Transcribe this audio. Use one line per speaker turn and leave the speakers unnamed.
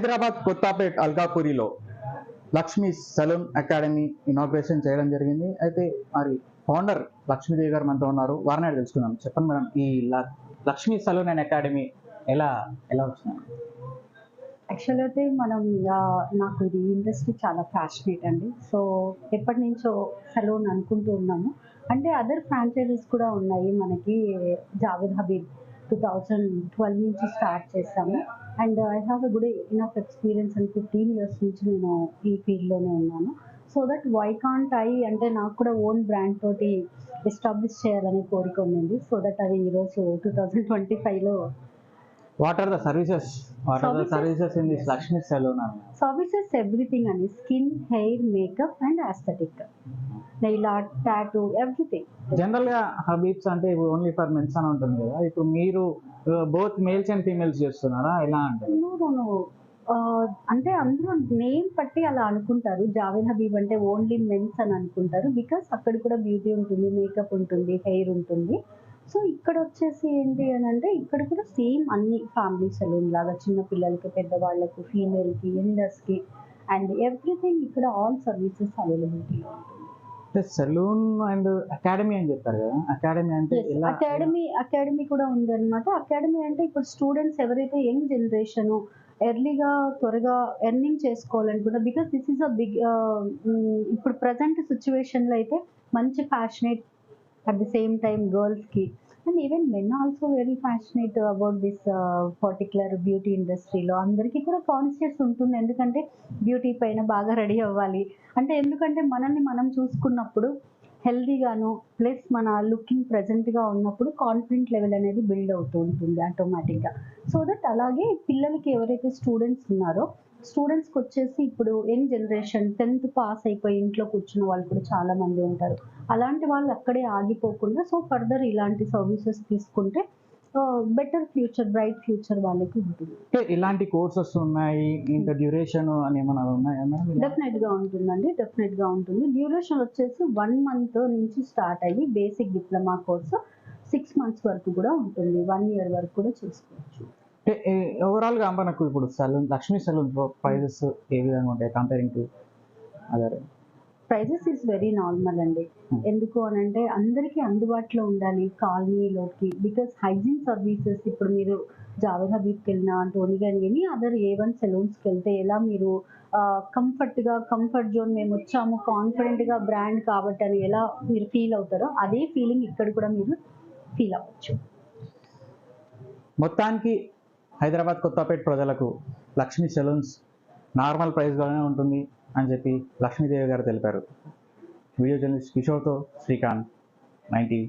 హైదరాబాద్ కొత్తపేట్ అల్కాపురిలో Lakshmi salon academy inauguration చేయడం జరిగింది. అయితే మరి ఫౌండర్ లక్ష్మీదేవి గారు మనతో ఉన్నారు. వారిని అడిగి తెలుసుకుందాం. చెప్పండి మేడం ఈ ల- లక్ష్మీ సలూన్ అండ్ అకాడమీ ఎలా ఎలా వచ్చింది?
యాక్చువల్ అయితే మనం నాకు ఇది ఇండస్ట్రీ చాలా ఫ్యాషనేట్ అండి. సో ఎప్పటి నుంచో సలూన్ అనుకుంటూ ఉన్నాము. అంటే అదర్ ఫ్రాంచైజెస్ కూడా ఉన్నాయి. మనకి Javed Habib two thousand twelve నుంచి స్టార్ట్ చేస్తాము and I have a good enough experience and fifteen years నుంచి నేను ఈ ఫీల్డ్లోనే ఉన్నాను. So that why can't I అంటే నాకు కూడా ఓన్ బ్రాండ్ తోటి ఎస్టాబ్లిష్ చేయాలనే కోరిక ఉండింది. సో దట్ అది ఈరోజు టూ థౌజండ్ ట్వంటీ ఫైవ్లో
what are the services what are the? Services in this Lakshmi salon
services everything అండి skin hair makeup and aesthetic nail art tattoo everything
జనరల్గా హబీబ్స్ అంటే ఓన్లీ ఫర్ మెన్స్ అని ఉంటుంది కదా. ఇప్పుడు మీరు బోత్ మేల్స్ అండ్ ఫీమేల్స్ చేస్తున్నారా? ఎలా అంటే?
Uh, అంటే అందరూ నేమ్ పట్టి అలా అనుకుంటారు. జావేద్ హబీబ్ అంటే ఓన్లీ మెన్స్ అని అనుకుంటారు. బికాస్ అక్కడ కూడా బ్యూటీ ఉంటుంది మేకప్ ఉంటుంది హెయిర్ ఉంటుంది. సో ఇక్కడ వచ్చేసి ఏంటి అని అంటే ఇక్కడ కూడా సేమ్ అన్ని ఫ్యామిలీ సెలూన్ లాగా చిన్న పిల్లలకి పెద్దవాళ్ళకి ఫీమేల్కి యంగర్స్కి అండ్ ఎవ్రీథింగ్ ఇక్కడ ఆల్ సర్వీసెస్ అవైలబిలిటీ
అంటే సలూన్ అండ్ అకాడమీ అని చెప్పారు కదా. అకాడమీ అంటే
అకాడమీ అకాడమీ కూడా ఉంది అనమాట అకాడమీ అంటే ఇప్పుడు స్టూడెంట్స్ ఎవరైతే యంగ్ జనరేషన్ ఎర్లీగా త్వరగా earning చేసుకోవాలనుకుంటా because this is a big ఇప్పుడు ప్రజెంట్ సిచ్యువేషన్లో అయితే మంచి passionate at the same time గర్ల్స్కి and even men also very passionate about this particular beauty ఇండస్ట్రీలో అందరికీ కూడా కాన్షియస్ ఉంటుంది ఎందుకంటే బ్యూటీ పైన బాగా రెడీ అవ్వాలి. అంటే ఎందుకంటే మనల్ని మనం చూసుకున్నప్పుడు హెల్దీగాను ప్లస్ మన లుకింగ్ ప్రజెంట్గా ఉన్నప్పుడు కాన్ఫిడెంట్ లెవెల్ అనేది బిల్డ్ అవుతూ ఉంటుంది ఆటోమేటిక్గా సో దట్ అలాగే పిల్లలకి ఎవరైతే స్టూడెంట్స్ ఉన్నారో స్టూడెంట్స్కి వచ్చేసి ఇప్పుడు యంగ్ జనరేషన్ టెన్త్ పాస్ అయిపోయి ఇంట్లో కూర్చున్న వాళ్ళు కూడా చాలా మంది ఉంటారు. అలాంటి వాళ్ళు అక్కడే ఆగిపోకుండా సో ఫర్దర్ ఇలాంటి సర్వీసెస్ తీసుకుంటే బెటర్ ఫ్యూచర్ బ్రైట్ ఫ్యూచర్ వాళ్ళకి ఉంటుంది.
అంటే ఇలాంటి కోర్సెస్ ఉన్నాయి ఇంత డ్యూరేషన్ అని ఏమైనా ఉన్నాయా?
డెఫినెట్గా ఉంటుందండి డెఫినెట్గా ఉంటుంది. డ్యూరేషన్ వచ్చేసి వన్ మంత్ నుంచి స్టార్ట్ అయ్యి basic diploma course six months వరకు కూడా ఉంటుంది. వన్ ఇయర్ వరకు కూడా చేసుకోవచ్చు.
అంటే ఓవరాల్గా మనకు ఇప్పుడు సలూన్ లక్ష్మీ సలూన్ ప్రైజెస్ ఏ విధంగా ఉంటాయి comparing to other
prices is very normal అండి.
Hmm.
ఎందుకు అని అంటే అందరికీ అందుబాటులో ఉండాలి కాలనీలోకి. బికాస్ హైజీన్ సర్వీసెస్ ఇప్పుడు మీరు జావేద్ హబీబ్కి వెళ్ళినా టోనీ కానీ ఎనీ అదర్ ఏ వన్ సెలూన్స్కి వెళ్తే ఎలా మీరు కంఫర్ట్గా కంఫర్ట్ జోన్ మేము వచ్చాము కాన్ఫిడెంట్గా బ్రాండ్ కాబట్టి అని ఎలా మీరు ఫీల్ అవుతారో అదే ఫీలింగ్ ఇక్కడ కూడా మీరు ఫీల్ అవ్వచ్చు.
మొత్తానికి హైదరాబాద్ కొత్తపేట ప్రజలకు లక్ష్మీ సెలూన్స్ నార్మల్ ప్రైస్లోనే ఉంటుంది అని చెప్పి లక్ష్మీదేవి గారు తెలిపారు. వీడియో జర్నలిస్ట్ కిషోర్తో శ్రీకాంత్ నైన్టీ